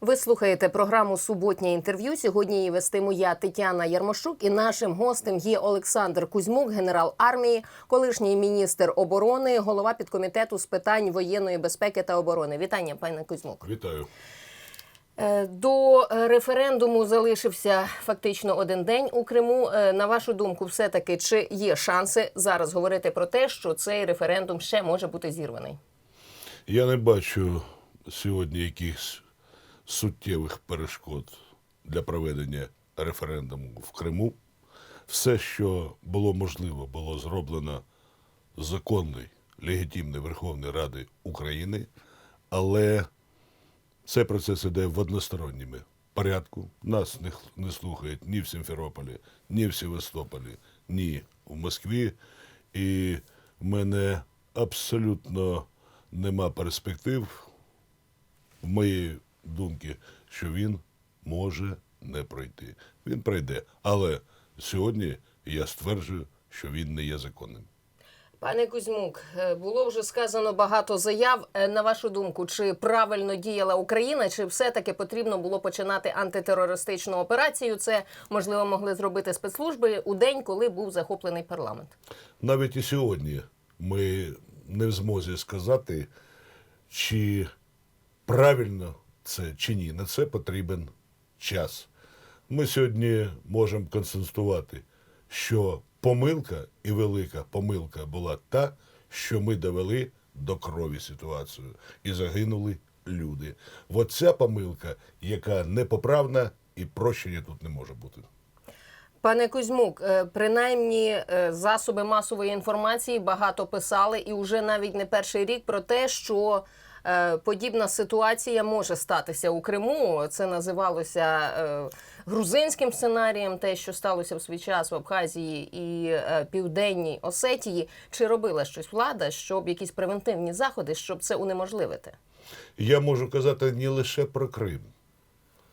Ви слухаєте програму Суботнє інтерв'ю. Сьогодні її вестиму я Тетяна Ярмошук. І нашим гостем є Олександр Кузьмук, генерал армії, колишній міністр оборони, голова підкомітету з питань воєнної безпеки та оборони. Вітання, пане Кузьмук. Вітаю. Е, До референдуму залишився фактично один день у Криму. Е, На вашу думку, все таки чи є шанси зараз говорити про те, що цей референдум ще може бути зірваний? Я не бачу сьогодні якихось суттєвих перешкод для проведення референдуму в Криму. Все, що було можливо, було зроблено законною, легітимною Верховної Ради України, але цей процес іде в односторонньому порядку. Нас не, не слухають ні в Сімферополі, ні в Севастополі, ні в Москві. І в мене абсолютно нема перспектив, в моїй думці, що він може не пройти. Він пройде. Але сьогодні я стверджую, що він не є законним. Пане Кузьмук, е, було вже сказано багато заяв. Е, На вашу думку, чи правильно діяла Україна, чи все-таки потрібно було починати антитерористичну операцію? Це можливо могли зробити спецслужби у день, коли був захоплений парламент. Навіть і сьогодні ми не в змозі сказати, чи правильно це чи ні. На це потрібен час. Ми сьогодні можемо констатувати, що помилка і велика помилка була та, що ми довели до крові ситуацію і загинули люди. От ця помилка, яка непоправна, і прощення тут не може бути. Пане Кузьмук, е, принаймні е, засоби масової інформації багато писали, і вже навіть не перший рік про те, що подібна ситуація може статися у Криму. Це називалося е, грузинським сценарієм, те, що сталося в свій час в Абхазії і е, Південній Осетії. Чи робила щось влада, щоб якісь превентивні заходи, щоб це унеможливити? Я можу казати не лише про Крим.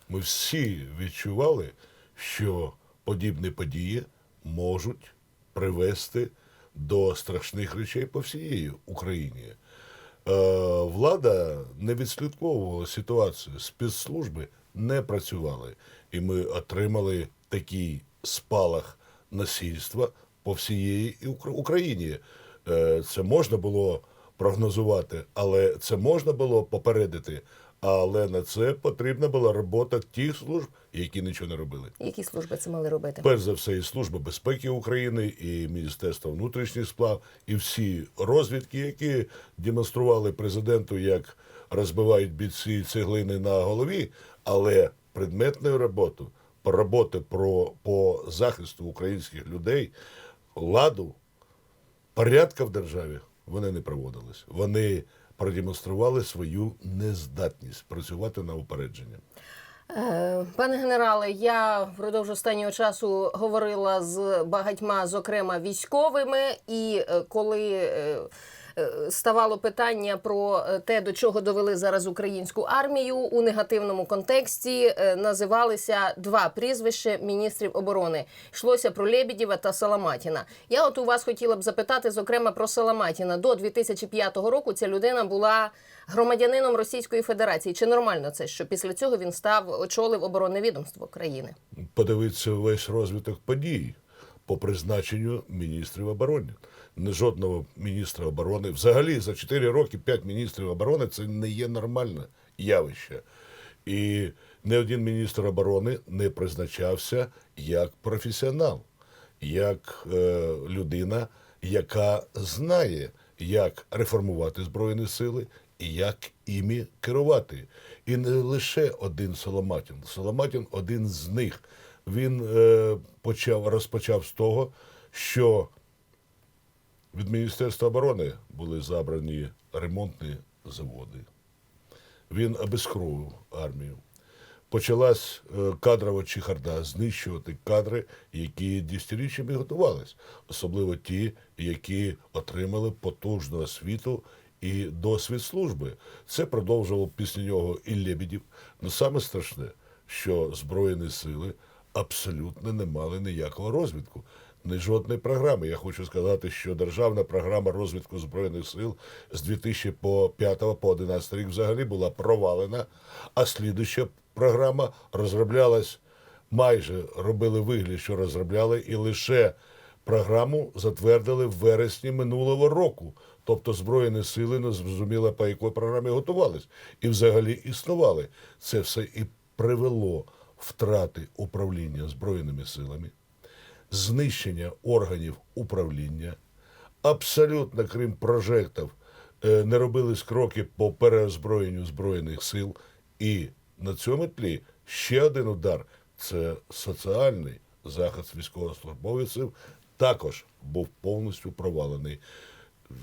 Ми всі відчували, що подібні події можуть привести до страшних речей по всієї Україні. Е, влада не відслідковувала ситуацію, спецслужби не працювали, і ми отримали такий спалах насильства по всієї Укра- Україні. Е, Це можна було прогнозувати, але це можна було попередити. Але на це потрібна була робота тих служб, які нічого не робили. Які служби це мали робити? Перш за все, і Служба безпеки України, і Міністерство внутрішніх справ, і всі розвідки, які демонстрували президенту, як розбивають бійці цеглини на голові, але предметною роботу, роботи про по захисту українських людей, ладу, порядка в державі вони не проводились. Вони продемонстрували свою нездатність працювати на упередження. Е, Пане генерале, я впродовж останнього часу говорила з багатьма, зокрема військовими, і е, коли е, ставало питання про е, те, до чого довели зараз українську армію у негативному контексті, е, називалися два прізвища міністрів оборони. Йшлося про Лебедєва та Саламатіна. Я от у вас хотіла б запитати, зокрема, про Саламатіна. До 2005 року ця людина була громадянином Російської Федерації. Чи нормально це, що після цього він став очолив оборонне відомство країни? подивитися весь розвиток подій по призначенню міністрів оборони. Жодного міністра оборони. Взагалі за 4 роки 5 міністрів оборони це не є нормальне явище. І не один міністр оборони не призначався як професіонал, як е, людина, яка знає, як реформувати Збройні сили і як іми керувати. І не лише один Соломатін. Соломатін один з них. Він е, почав, розпочав з того, що від Міністерства оборони були забрані ремонтні заводи. Він обезкровив армію. Почалась е, кадрова чехарда знищувати кадри, які десятиріччями готувались, особливо ті, які отримали потужну освіту і досвід служби. Це продовжував після нього і Лебедів. Ну саме страшне, що Збройні сили абсолютно не мали ніякого розвитку. Не жодної програми. Я хочу сказати, що державна програма розвитку збройних сил з 2005 по 2011 рік взагалі була провалена, а слідуща програма розроблялась майже робили вигляд, що розробляли, і лише програму затвердили в вересні минулого року. Тобто Збройні сили не зрозуміло, по якій програмі готувались і взагалі існували. Це все і привело втрати управління Збройними силами, знищення органів управління. Абсолютно, крім прожектів, е, не робились кроки по переозброєнню Збройних сил. І на цьому тлі ще один удар це соціальний захист військовослужбовців також був повністю провалений.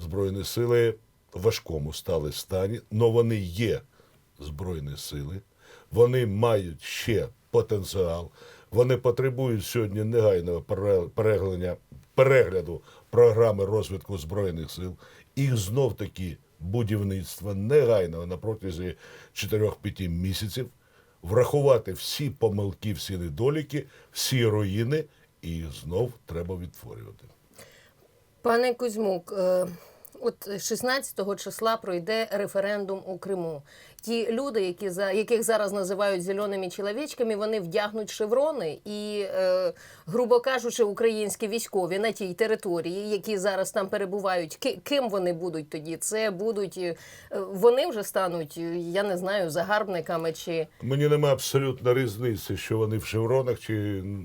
Збройні сили в важкому стали стані, але вони є Збройні сили, вони мають ще потенціал, вони потребують сьогодні негайного пере- перегляння, перегляду програми розвитку Збройних сил. Їх знов таки будівництва негайного на протязі 4-5 місяців, врахувати всі помилки, всі недоліки, всі руїни, і знов треба відтворювати. Пане Кузьмук, е, от 16 числа пройде референдум у Криму. Ті люди, які за яких зараз називають зеленими чоловічками, вони вдягнуть шеврони і, е, грубо кажучи, українські військові на тій території, які зараз там перебувають, ки- ким вони будуть тоді? Це будуть е, вони вже стануть, я не знаю, загарбниками чи Мені немає абсолютно різниці, що вони в шевронах чи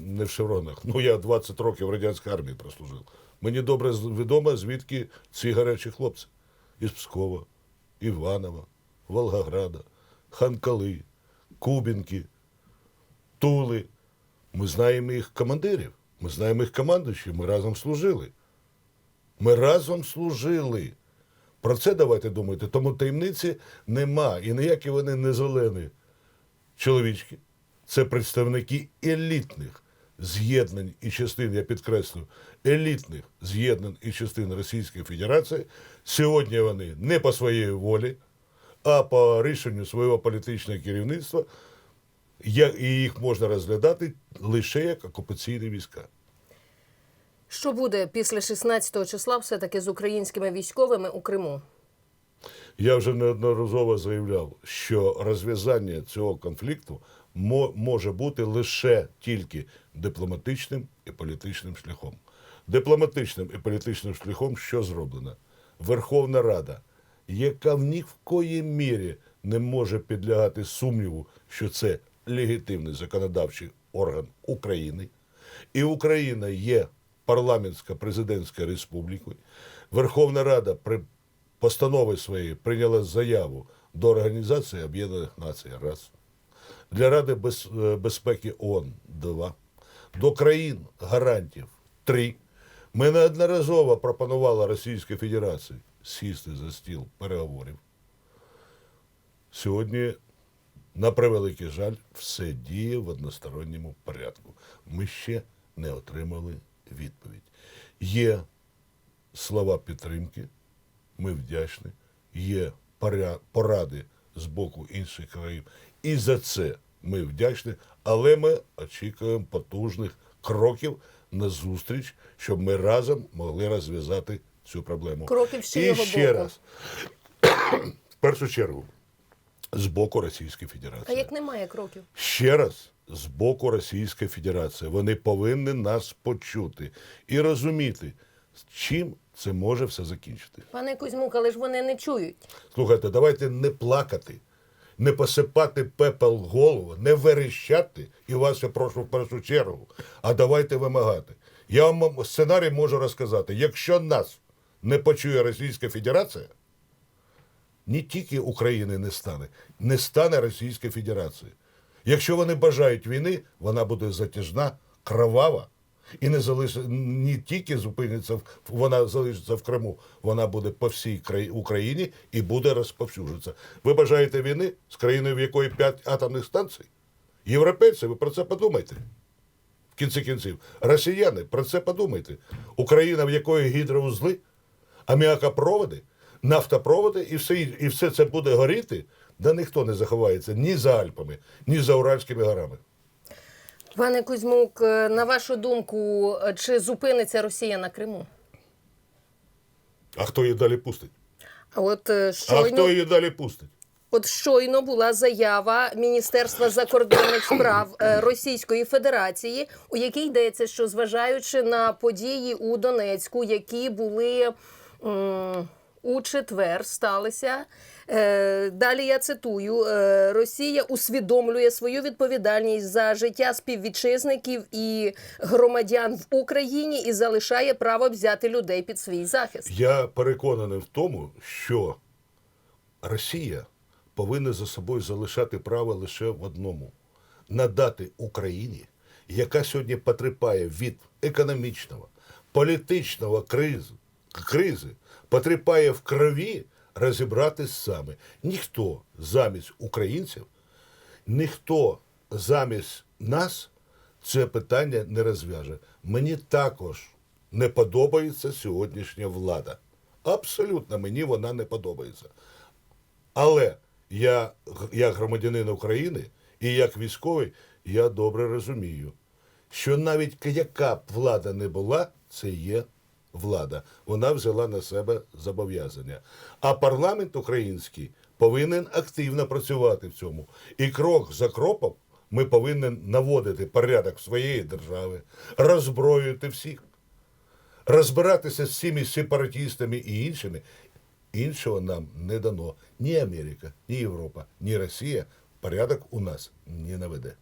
не в шевронах. Ну, я 20 років в радянській армії прослужив. Мені добре відомо, звідки ці гарячі хлопці. Із Пскова, Іванова, Волгограда, Ханкали, Кубінки, Тули. Ми знаємо їх командирів, ми знаємо їх командуючих, ми разом служили. Ми разом служили. Про це давайте думати. Тому таємниці нема. І ніякі вони не зелені чоловічки. Це представники елітних з'єднань і частин, я підкреслю, елітних з'єднань і частин Російської Федерації. Сьогодні вони не по своїй волі, а по рішенню свого політичного керівництва. І їх можна розглядати лише як окупаційні війська. що буде після 16 числа, все таки з українськими військовими у Криму? Я вже неодноразово заявляв, що розв'язання цього конфлікту може бути лише тільки дипломатичним і політичним шляхом. Дипломатичним і політичним шляхом що зроблено? Верховна Рада, яка в ні в коїй мірі не може підлягати сумніву, що це легітимний законодавчий орган України, і Україна є парламентська президентська республікою. Верховна Рада при постанови своєї прийняла заяву до Організації Об'єднаних Націй раз, для Ради е, безпеки ООН два, до країн гарантів три. Ми неодноразово пропонували Російській Федерації сісти за стіл переговорів. Сьогодні, на превеликий жаль, все діє в односторонньому порядку. Ми ще не отримали відповідь. Є слова підтримки, ми вдячні. Є поради з боку інших країн. І за це ми вдячні, але ми очікуємо потужних кроків на зустріч, щоб ми разом могли розв'язати цю проблему. Кроків з І ще боку? раз, в першу чергу, з боку Російської Федерації. А як немає кроків? Ще раз з боку Російської Федерації. Вони повинні нас почути і розуміти, чим це може все закінчити. Пане Кузьмук, але ж вони не чують. Слухайте, давайте не плакати, не посипати пепел голову, не верещати, і вас я прошу в першу чергу, а давайте вимагати. Я вам сценарій можу розказати. Якщо нас не почує Російська Федерація, не тільки України не стане, не стане Російська Федерація. Якщо вони бажають війни, вона буде затяжна, кровава. І не залишиться не тільки зупиниться, в- вона залишиться в Криму, вона буде по всій краї- Україні і буде розповсюджуватися. Ви бажаєте війни з країною, в якої п'ять атомних станцій? Європейці, ви про це подумайте. В кінці кінців. Росіяни, про це подумайте. Україна, в якої гідроузли, аміакопроводи, нафтопроводи, і все, і все це буде горіти, да ніхто не заховається ні за Альпами, ні за Уральськими горами. Пане Кузьмук, е, на вашу думку, е, чи зупиниться Росія на Криму? А хто її далі пустить? А от е, А хто її далі пустить? от щойно була заява Міністерства закордонних справ Російської Федерації, у якій йдеться, що зважаючи на події у Донецьку, які були. м, У четвер сталися. Е, Далі я цитую: е, Росія усвідомлює свою відповідальність за життя співвітчизників і громадян в Україні і залишає право взяти людей під свій захист. Я переконаний в тому, що Росія повинна за собою залишати право лише в одному надати Україні, яка сьогодні потерпає від економічного, політичного кризи, кризи потерпає в крові, розібратись саме. Ніхто замість українців, ніхто замість нас це питання не розв'яже. Мені також не подобається сьогоднішня влада. Абсолютно мені вона не подобається. Але я, як громадянин України і як військовий, я добре розумію, що навіть яка б влада не була, це є влада. Вона взяла на себе зобов'язання. А парламент український повинен активно працювати в цьому. І крок за кроком ми повинні наводити порядок своєї держави, роззброювати всіх розбиратися з цими сепаратистами і іншими, іншого нам не дано. Ні Америка, ні Європа, ні Росія порядок у нас не наведе.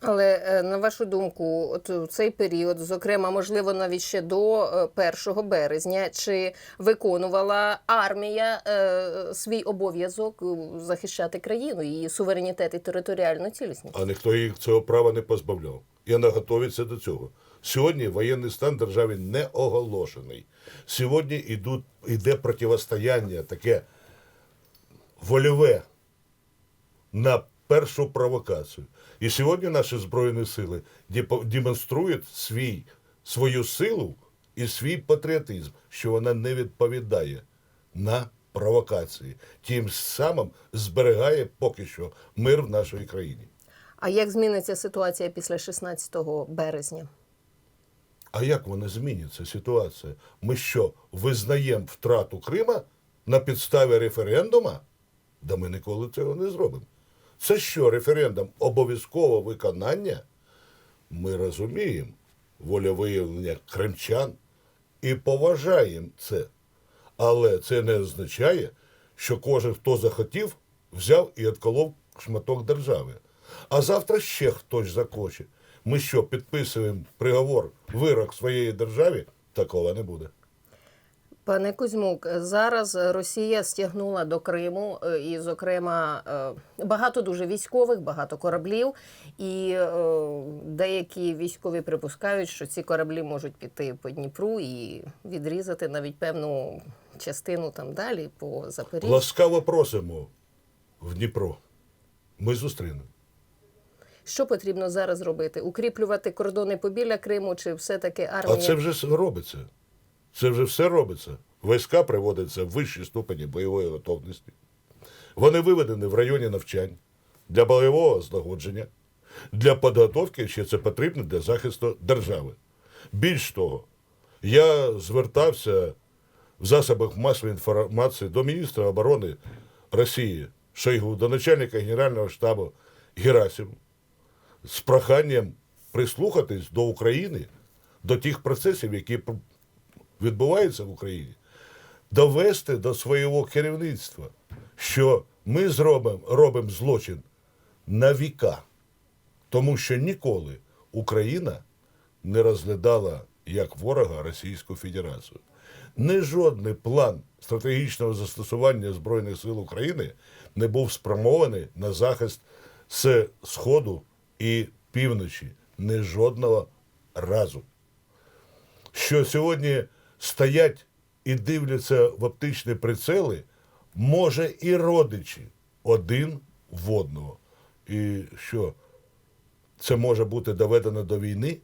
Але е, на вашу думку, от у цей період, зокрема, можливо, навіть ще до е, 1 березня, чи виконувала армія е, свій обов'язок е, захищати країну, її суверенітет і територіальну цілісність? А ніхто їх цього права не позбавляв. І вона готується до цього. Сьогодні воєнний стан державі не оголошений. Сьогодні ідуть, іде протистояння таке вольове на першу провокацію. І сьогодні наші Збройні сили демонструють свій, свою силу і свій патріотизм, що вона не відповідає на провокації. Тим самим зберігає поки що мир в нашій країні. А як зміниться ситуація після 16 березня? А як вона зміниться ситуація? Ми що, визнаємо втрату Крима на підставі референдума? Да ми ніколи цього не зробимо. Це що, референдум обов'язкове виконання? Ми розуміємо волевиявлення кримчан і поважаємо це. Але це не означає, що кожен, хто захотів, взяв і відколов шматок держави. А завтра ще хтось захоче. Ми що, підписуємо приговор, вирок своєї державі? Такого не буде. Пане Кузьмук, зараз Росія стягнула до Криму, е, і, зокрема, е, багато дуже військових, багато кораблів. І е, деякі військові припускають, що ці кораблі можуть піти по Дніпру і відрізати навіть певну частину там далі по Запоріжжю. Ласкаво просимо в Дніпро. Ми зустрінемо. Що потрібно зараз робити? Укріплювати кордони побіля Криму, чи все-таки армія? А це вже робиться. Це вже все робиться. Війська приводяться в вищі ступені бойової готовності. Вони виведені в районі навчань для бойового злагодження, для підготовки, що це потрібно для захисту держави. Більш того, я звертався в засобах масової інформації до міністра оборони Росії Шойгу, до начальника Генерального штабу Герасиму з проханням прислухатись до України, до тих процесів, які відбуваються в Україні, довести до свого керівництва, що ми зробимо робимо злочин на віка, тому що ніколи Україна не розглядала як ворога Російську Федерацію. Не жодний план стратегічного застосування Збройних сил України не був спрямований на захист з Сходу і півночі. Не жодного разу. Що сьогодні стоять і дивляться в оптичні прицели, може і родичі один в одного. І що це може бути доведено до війни?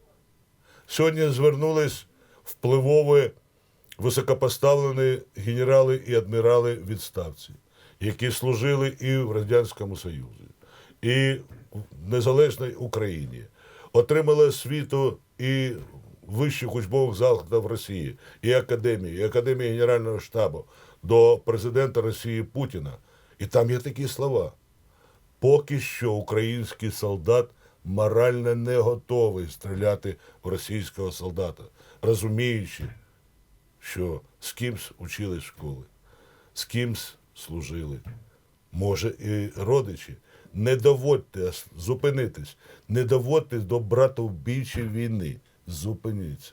Сьогодні звернулись впливові високопоставлені генерали і адмірали відставці, які служили і в Радянському Союзі, і в Незалежній Україні. отримали освіту і вищих учбових закладів Росії, і академії, і академії Генерального штабу до президента Росії Путіна. І там є такі слова. Поки що український солдат морально не готовий стріляти в російського солдата, розуміючи, що з кимсь учили школи, з кимсь служили. Може, і родичі. Не доводьте, зупинитись, не доводьте до братовбійчої війни. Зупиніться.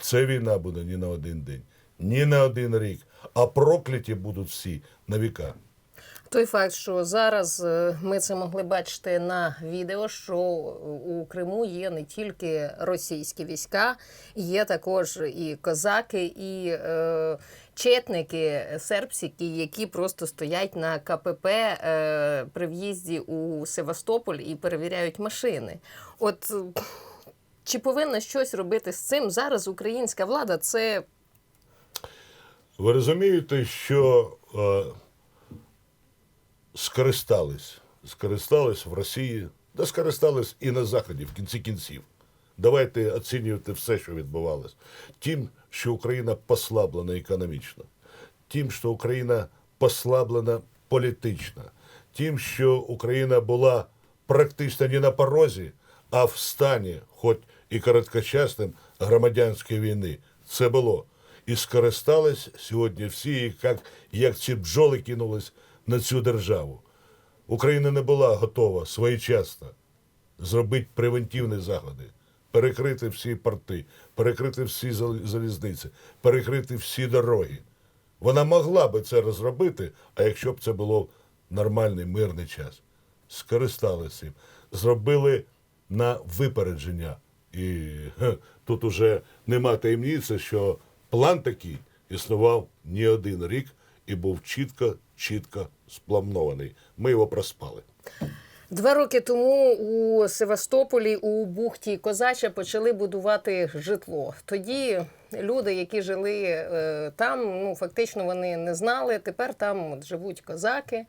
Це війна буде не на один день, ні на один рік, а прокляті будуть всі на віка. Той факт, що зараз е, ми це могли бачити на відео, що у Криму є не тільки російські війська, є також і козаки, і е, четники, сербсики, які просто стоять на КПП е, при в'їзді у Севастополь і перевіряють машини. От чи повинна щось робити з цим зараз українська влада? Це Ви розумієте, що е, скористались, скористались в Росії, да скористались і на Заході в кінці кінців. Давайте оцінювати все, що відбувалось. Тим, що Україна послаблена економічно, тим, що Україна послаблена політично, тим, що Україна була практично не на порозі, а в стані, хоч і короткочасним, громадянської війни. Це було. І скористались сьогодні всі, як, як ці бджоли кинулись на цю державу. Україна не була готова своєчасно зробити превентивні заходи, перекрити всі порти, перекрити всі залізниці, перекрити всі дороги. Вона могла би це розробити, а якщо б це було нормальний мирний час. Скористалися зробили на випередження. І тут уже нема таємниці, що план такий існував не один рік і був чітко, чітко спланований. Ми його проспали. Два роки тому у Севастополі у бухті Козача почали будувати житло. Тоді люди, які жили е, там, ну фактично вони не знали. Тепер там от живуть козаки.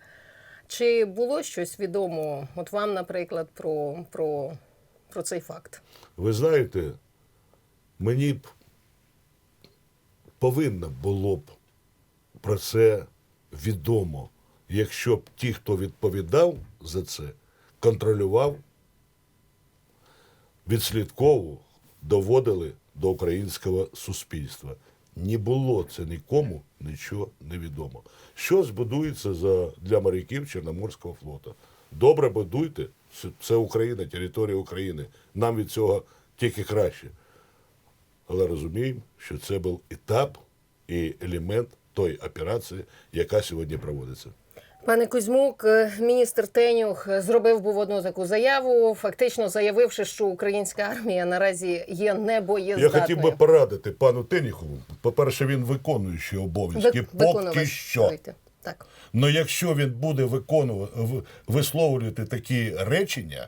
Чи було щось відомо, от вам, наприклад, про, про, про цей факт? Ви знаєте, мені б повинно було б про це відомо, якщо б ті, хто відповідав за це, контролював, відслідковував, доводили до українського суспільства. Не було це нікому нічого не відомо. Що збудується за, для моряків Чорноморського флоту? Добре будуйте, це- Україна, територія України. Нам від цього тільки краще. Але розуміємо, що це був етап і елемент тої операції, яка сьогодні проводиться. Пане Кузьмук, е, міністр Тенюх зробив був одну таку заяву, фактично заявивши, що українська армія наразі є Я хотів би порадити пану Теніхову. По-перше, він виконуючий обов'язки поки що. Так. Ну якщо він буде виконувати, висловлювати такі речення,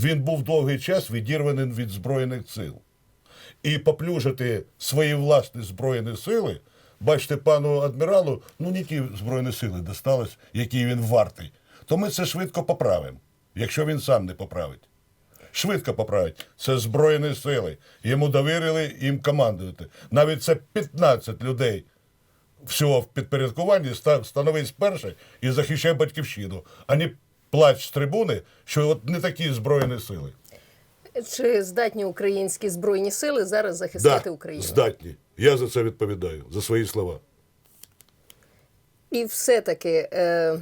він був довгий час відірваний від Збройних сил. І поплюжити свої власні Збройні сили, бачите, пану адміралу, ну не ті Збройні сили достались, які він вартий, то ми це швидко поправимо, якщо він сам не поправить. Швидко поправить. Це Збройні сили. Йому довірили їм командувати. Навіть це 15 людей всього в підпорядкуванні став становись перше і захищай батьківщину, а не плач з трибуни, що от не такі збройні сили. Чи здатні українські збройні сили зараз захистити Да, Україну? здатні. Я за це відповідаю, за свої слова. І все-таки е,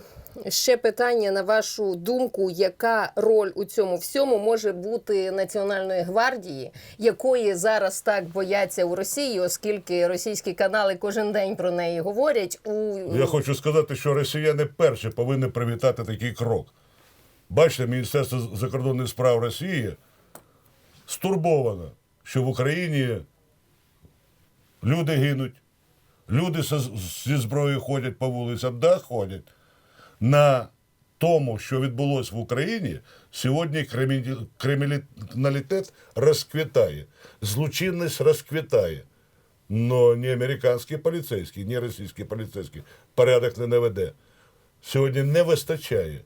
ще питання на вашу думку, яка роль у цьому всьому може бути Національної гвардії, якої зараз так бояться у Росії, оскільки російські канали кожен день про неї говорять. У Я хочу сказати, що росіяни перші повинні привітати такий крок. Бачите, Міністерство закордонних справ Росії стурбовано, що в Україні люди гинуть, люди зі зброєю ходять по вулицям, да, ходять. На тому, що відбулося в Україні, сьогодні криміналітет розквітає, злочинність розквітає. Но не американський поліцейський, не російський поліцейський порядок не наведе. Сьогодні не вистачає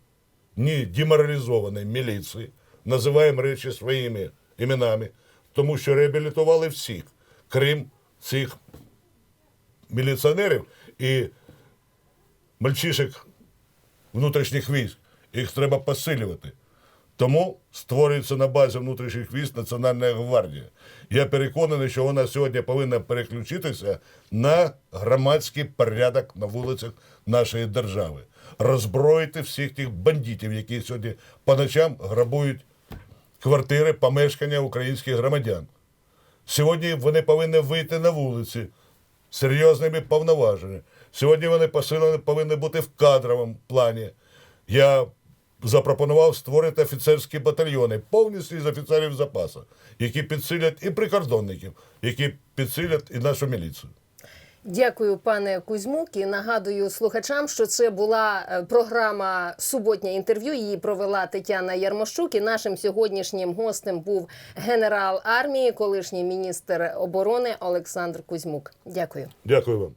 ні деморалізованої міліції, називаємо речі своїми іменами, тому що реабілітували всіх, крім цих міліціонерів і мальчишек внутрішніх військ. Їх треба посилювати. Тому створюється на базі внутрішніх військ Національна гвардія. Я переконаний, що вона сьогодні повинна переключитися на громадський порядок на вулицях нашої держави, роззброїти всіх тих бандитів, які сьогодні по ночам грабують квартири, помешкання українських громадян. Сьогодні вони повинні вийти на вулиці серйозними повноваженнями. Сьогодні вони посилені повинні бути в кадровому плані. Я запропонував створити офіцерські батальйони повністю із офіцерів запасу, які підсилять і прикордонників, які підсилять і нашу міліцію. Дякую, пане Кузьмук. І нагадую слухачам, що це була е, програма Суботнє інтерв'ю. Її провела Тетяна Ярмощук. І нашим сьогоднішнім гостем був генерал армії, колишній міністр оборони Олександр Кузьмук. Дякую. Дякую вам.